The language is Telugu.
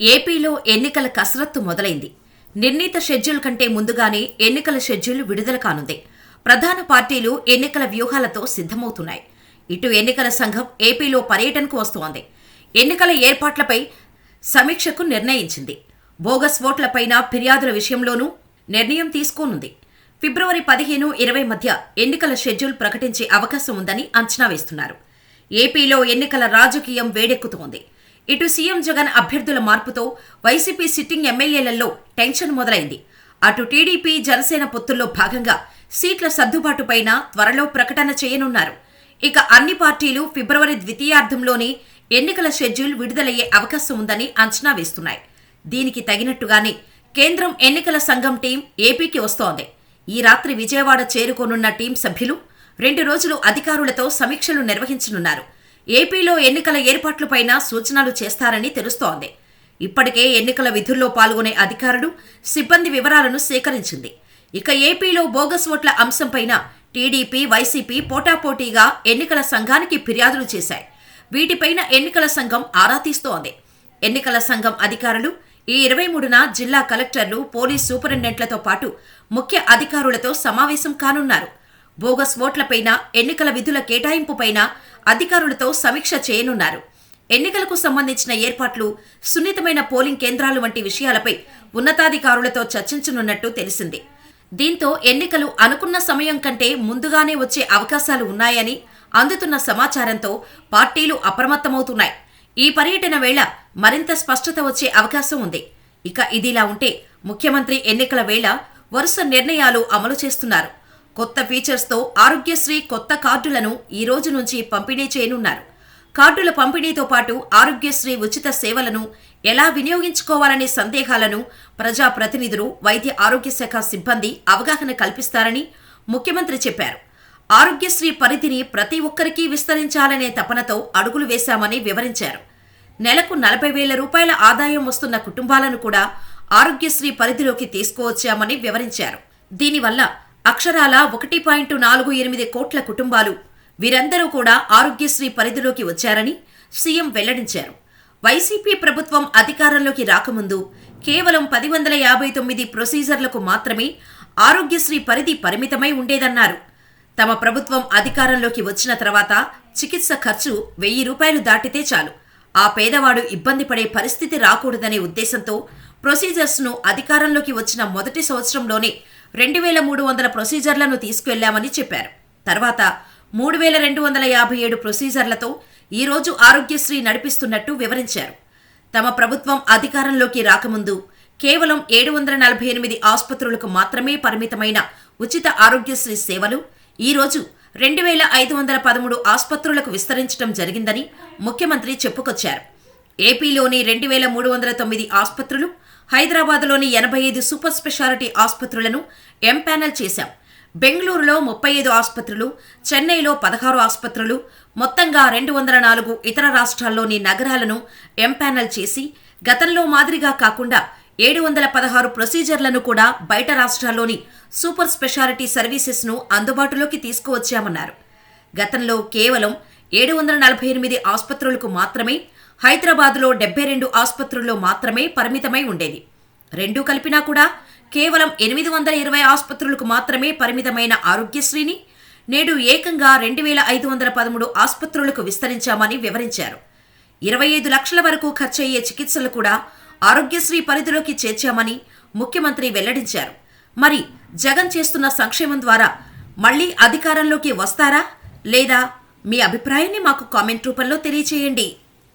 ఏపీలో ఎన్నికల కసరత్తు మొదలైంది. నిర్ణీత షెడ్యూల్ కంటే ముందుగానే ఎన్నికల షెడ్యూల్ విడుదల కానుంది. ప్రధాన పార్టీలు ఎన్నికల వ్యూహాలతో సిద్ధమవుతున్నాయి. ఇటు ఎన్నికల సంఘం ఏపీలో పర్యటనకు వస్తోంది. ఎన్నికల ఏర్పాట్లపై సమీక్షకు నిర్ణయించింది. బోగస్ ఓట్లపైన ఫిర్యాదుల విషయంలోనూ నిర్ణయం తీసుకోనుంది. ఫిబ్రవరి పదిహేను ఇరవై మధ్య ఎన్నికల షెడ్యూల్ ప్రకటించే అవకాశం ఉందని అంచనా వేస్తున్నారు. ఏపీలో ఎన్నికల రాజకీయం వేడెక్కుతోంది. ఇటు సీఎం జగన్ అభ్యర్థుల మార్పుతో వైసీపీ సిట్టింగ్ ఎమ్మెల్యేలలో టెన్షన్ మొదలైంది. అటు టీడీపీ జనసేన పొత్తుల్లో భాగంగా సీట్ల సర్దుబాటుపైన త్వరలో ప్రకటన చేయనున్నారు. ఇక అన్ని పార్టీలు ఫిబ్రవరి ద్వితీయార్థంలోనే ఎన్నికల షెడ్యూల్ విడుదలయ్యే అవకాశం ఉందని అంచనా వేస్తున్నాయి. దీనికి తగినట్టుగానే కేంద్రం ఎన్నికల సంఘం టీం ఏపీకి వస్తోంది. ఈ రాత్రి విజయవాడ చేరుకోనున్న టీం సభ్యులు రెండు రోజులు అధికారులతో సమీక్షలు నిర్వహించనున్నారు. ఏపీలో ఎన్నికల ఏర్పాట్లపైన సూచనలు చేస్తారని తెలుస్తోంది. ఇప్పటికే ఎన్నికల విధుల్లో పాల్గొనే అధికారులు సిబ్బంది వివరాలను సేకరించింది. ఇక ఏపీలో బోగస్ ఓట్ల అంశంపైన టీడీపీ వైసీపీ పోటాపోటీగా ఎన్నికల సంఘానికి ఫిర్యాదులు చేశాయి. వీటిపైన ఎన్నికల సంఘం ఆరా తీస్తోంది. ఎన్నికల సంఘం అధికారులు ఈ ఇరవై మూడున జిల్లా కలెక్టర్లు పోలీస్ సూపరింటెండెంట్లతో పాటు ముఖ్య అధికారులతో సమావేశం కానున్నారు. బోగస్ ఓట్లపైన ఎన్నికల విధుల కేటాయింపుపైన అధికారులతో సమీక్ష చేయనున్నారు. ఎన్నికలకు సంబంధించిన ఏర్పాట్లు సున్నితమైన పోలింగ్ కేంద్రాలు వంటి విషయాలపై ఉన్నతాధికారులతో చర్చించనున్నట్టు తెలిసింది. దీంతో ఎన్నికలు అనుకున్న సమయం కంటే ముందుగానే వచ్చే అవకాశాలు ఉన్నాయని అందుతున్న సమాచారంతో పార్టీలు అప్రమత్తమవుతున్నాయి. ఈ పర్యటన వేళ మరింత స్పష్టత వచ్చే అవకాశం ఉంది. ఇక ఇదిలా ఉంటే ముఖ్యమంత్రి ఎన్నికల వేళ వరుస నిర్ణయాలు అమలు చేస్తున్నారు. కొత్త ఫీచర్స్తో ఆరోగ్యశ్రీ కొత్త కార్డులను ఈ రోజు నుంచి పంపిణీ చేయనున్నారు. కార్డుల పంపిణీతో పాటు ఆరోగ్యశ్రీ ఉచిత సేవలను ఎలా వినియోగించుకోవాలనే సందేహాలను ప్రజాప్రతినిధులు వైద్య ఆరోగ్య శాఖ సిబ్బంది అవగాహన కల్పిస్తారని ముఖ్యమంత్రి చెప్పారు. ఆరోగ్యశ్రీ పరిధిని ప్రతి ఒక్కరికీ విస్తరించాలనే తపనతో అడుగులు వేశామని వివరించారు. నెలకు నలభై వేల రూపాయల ఆదాయం వస్తున్న కుటుంబాలను కూడా ఆరోగ్యశ్రీ పరిధిలోకి తీసుకువచ్చామని వివరించారు. దీనివల్ల అక్షరాల ఒకటి పాయింట్ నాలుగు ఎనిమిది కోట్ల కుటుంబాలు. వీరందరూ కూడా ఆరోగ్యశ్రీ పరిధిలోకి వచ్చారని సీఎం వెల్లడించారు. వైసీపీ ప్రభుత్వం అధికారంలోకి రాకముందు కేవలం పది వందల యాభై తొమ్మిది ప్రొసీజర్లకు మాత్రమే ఆరోగ్యశ్రీ పరిధి పరిమితమై ఉండేదన్నారు. తమ ప్రభుత్వం అధికారంలోకి వచ్చిన తర్వాత చికిత్స ఖర్చు వెయ్యి రూపాయలు దాటితే చాలు. ఆ పేదవాడు ఇబ్బంది పడే పరిస్థితి రాకూడదనే ఉద్దేశంతో ప్రొసీజర్స్ను అధికారంలోకి వచ్చిన మొదటి సంవత్సరంలోనే రెండు వేల మూడు వందల ప్రొసీజర్లను తీసుకువెళ్ళామని చెప్పారు. తర్వాత మూడు వేల రెండు వందల యాభై ఏడు ప్రొసీజర్లతో ఈరోజు ఆరోగ్యశ్రీ నడిపిస్తున్నట్టు వివరించారు. తమ ప్రభుత్వం అధికారంలోకి రాకముందు కేవలం ఏడు వందల నలభై ఎనిమిది ఆసుపత్రులకు మాత్రమే పరిమితమైన ఉచిత ఆరోగ్యశ్రీ సేవలు ఈరోజు రెండు వేల ఐదు వందల పదమూడు ఆసుపత్రులకు విస్తరించడం జరిగిందని ముఖ్యమంత్రి చెప్పుకొచ్చారు. ఏపీలోని రెండు వేల మూడు వందల తొమ్మిది ఆసుపత్రులు హైదరాబాద్లోని ఎనభై ఐదు సూపర్ స్పెషాలిటీ ఆసుపత్రులను ఎంపానల్ చేశాం. బెంగళూరులో ముప్పై ఐదు ఆసుపత్రులు చెన్నైలో పదహారు ఆసుపత్రులు మొత్తంగా రెండు వందల నాలుగు ఇతర రాష్ట్రాల్లోని నగరాలను ఎంపానల్ చేసి గతంలో మాదిరిగా కాకుండా ఏడు వందల పదహారు ప్రొసీజర్లను కూడా బయట రాష్ట్రాల్లోని సూపర్ స్పెషాలిటీ సర్వీసెస్ను అందుబాటులోకి తీసుకువచ్చామన్నారు. గతంలో కేవలం ఏడు వందల నలభై ఎనిమిది ఆసుపత్రులకు మాత్రమే హైదరాబాద్లో డెబ్బై రెండు ఆసుపత్రుల్లో మాత్రమే పరిమితమై ఉండేది. రెండూ కలిపినా కూడా కేవలం ఎనిమిది వందల ఇరవై ఆసుపత్రులకు మాత్రమే పరిమితమైన ఆరోగ్యశ్రీని నేడు ఏకంగా రెండు వేల ఐదు వందల పదమూడు ఆసుపత్రులకు విస్తరించామని వివరించారు. ఇరవై ఐదు లక్షల వరకు ఖర్చయ్యే చికిత్సలు కూడా ఆరోగ్యశ్రీ పరిధిలోకి చేర్చామని ముఖ్యమంత్రి వెల్లడించారు. మరి జగన్ చేస్తున్న సంక్షేమం ద్వారా మళ్ళీ అధికారంలోకి వస్తారా లేదా మీ అభిప్రాయాన్ని మాకు కామెంట్ రూపంలో తెలియచేయండి.